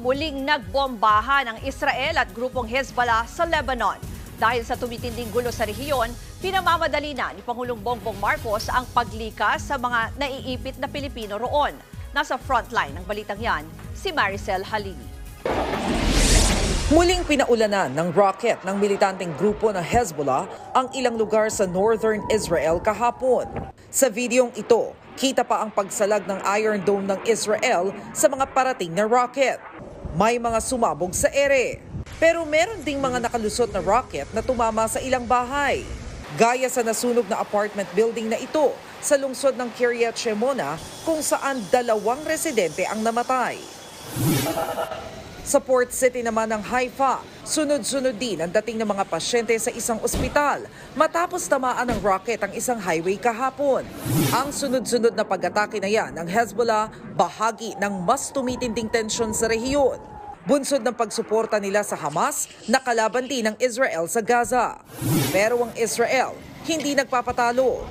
muling nagbombahan ang Israel at grupong Hezbollah sa Lebanon. Dahil sa tumitinding gulo sa rehiyon, pinamamadali na ni Pangulong Bongbong Marcos ang paglikas sa mga naiipit na Pilipino roon. Nasa frontline ng balitang yan, si Maricel Halili. Muling pinaulanan ng rocket ng militanteng grupo ng Hezbollah ang ilang lugar sa northern Israel kahapon. Sa videong ito, kita pa ang pagsalag ng Iron Dome ng Israel sa mga parating na rocket. May mga sumabog sa ere. Pero meron ding mga nakalusot na rocket na tumama sa ilang bahay. Gaya sa nasunog na apartment building na ito sa lungsod ng Kiryat Shemona kung saan dalawang residente ang namatay. Sa Port City naman ng Haifa, sunod-sunod din ang dating ng mga pasyente sa isang ospital matapos tamaan ng rocket ang isang highway kahapon. Ang sunod-sunod na pag-atake na yan ng Hezbollah bahagi ng mas tumitinding tensyon sa rehiyon. Bunsod ng pagsuporta nila sa Hamas na kalaban din ng Israel sa Gaza. Pero ang Israel hindi nagpapatalo.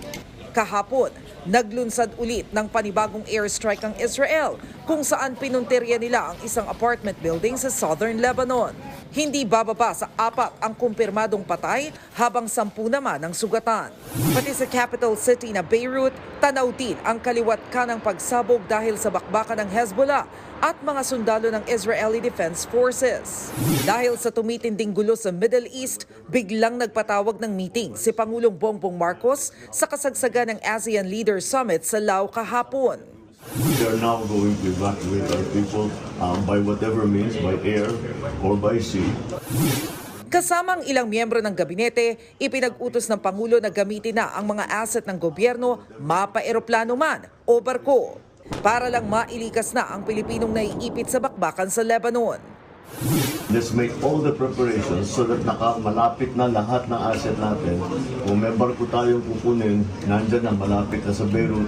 Kahapon, naglunsad ulit ng panibagong airstrike ang Israel kung saan pinuntirya nila ang isang apartment building sa southern Lebanon. Hindi bababa sa apat ang kumpirmadong patay habang sampu naman ang sugatan. Pati sa capital city na Beirut, tanaw din ang kaliwat ka ng pagsabog dahil sa bakbakan ng Hezbollah at mga sundalo ng Israeli Defense Forces. Dahil sa tumitinding gulo sa Middle East, biglang nagpatawag ng meeting si Pangulong Bongbong Marcos sa kasagsagan ng ASEAN Leaders Summit sa Lao kahapon. We are now going to evacuate our people um, by whatever means, by air or by sea. Kasamang ilang miyembro ng gabinete, ipinag-utos ng Pangulo na gamitin na ang mga asset ng gobyerno, mapa-eroplano man o barko, para lang mailikas na ang Pilipinong naiipit sa bakbakan sa Lebanon. Let's make all the preparations so that naka, malapit na lahat ng asset natin. Kung may barko tayong kukunin, nandyan na malapit na sa Beirut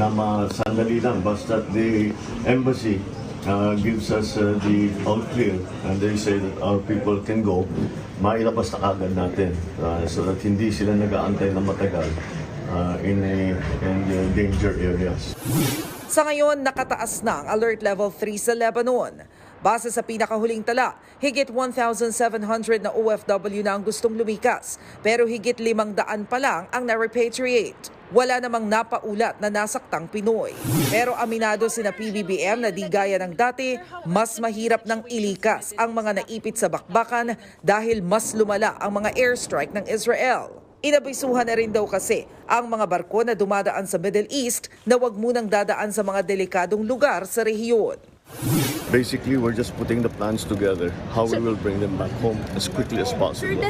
na masandali lang. Basta the embassy uh, gives us uh, the all clear and they say that our people can go, mailabas na kagad natin uh, so that hindi sila nag-aantay na matagal uh, in, a, in the danger areas. Sa ngayon, nakataas na ang Alert Level 3 sa Lebanon. Base sa pinakahuling tala, higit 1,700 na OFW na ang gustong lumikas, pero higit 500 pa lang ang na-repatriate. Wala namang napaulat na nasaktang Pinoy. Pero aminado sina PBBM na di gaya ng dati, mas mahirap ng ilikas ang mga naipit sa bakbakan dahil mas lumala ang mga airstrike ng Israel. Inabisuhan na rin daw kasi ang mga barko na dumadaan sa Middle East na wag munang dadaan sa mga delikadong lugar sa rehiyon. Basically, we're just putting the plans together, how we will bring them back home as quickly as possible.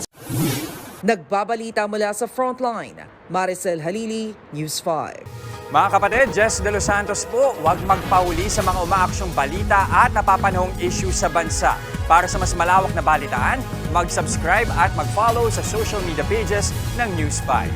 Nagbabalita mula sa Frontline, Maricel Halili, News 5. Mga kapatid, Jess De Los Santos po, huwag magpahuli sa mga umaaksyong balita at napapanahong issue sa bansa. Para sa mas malawak na balitaan, mag-subscribe at mag-follow sa social media pages ng News 5.